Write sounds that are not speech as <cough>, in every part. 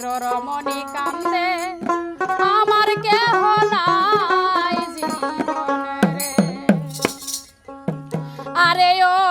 প্রেমের রমণী কান্দে আমার কেহ নাই জীবন রে। আরে ও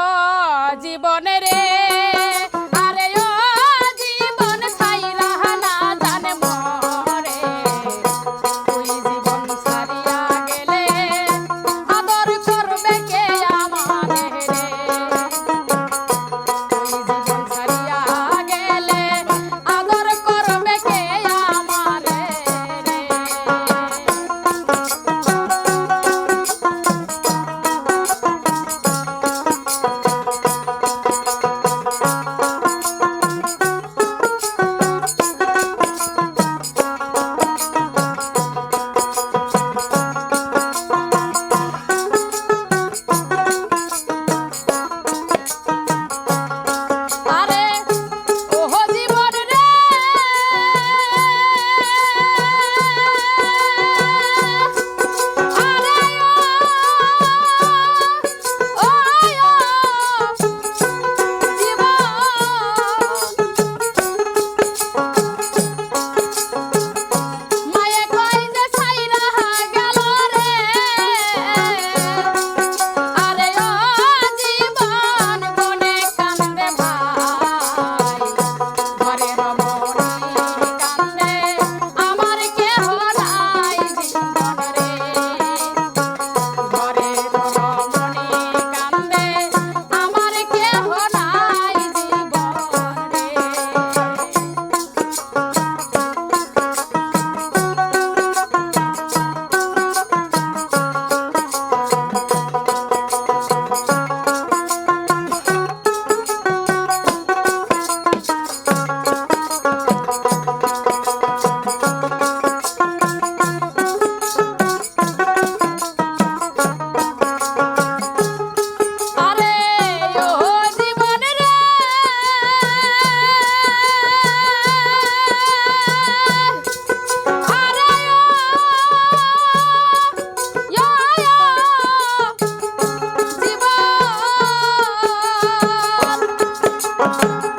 Thank. <laughs>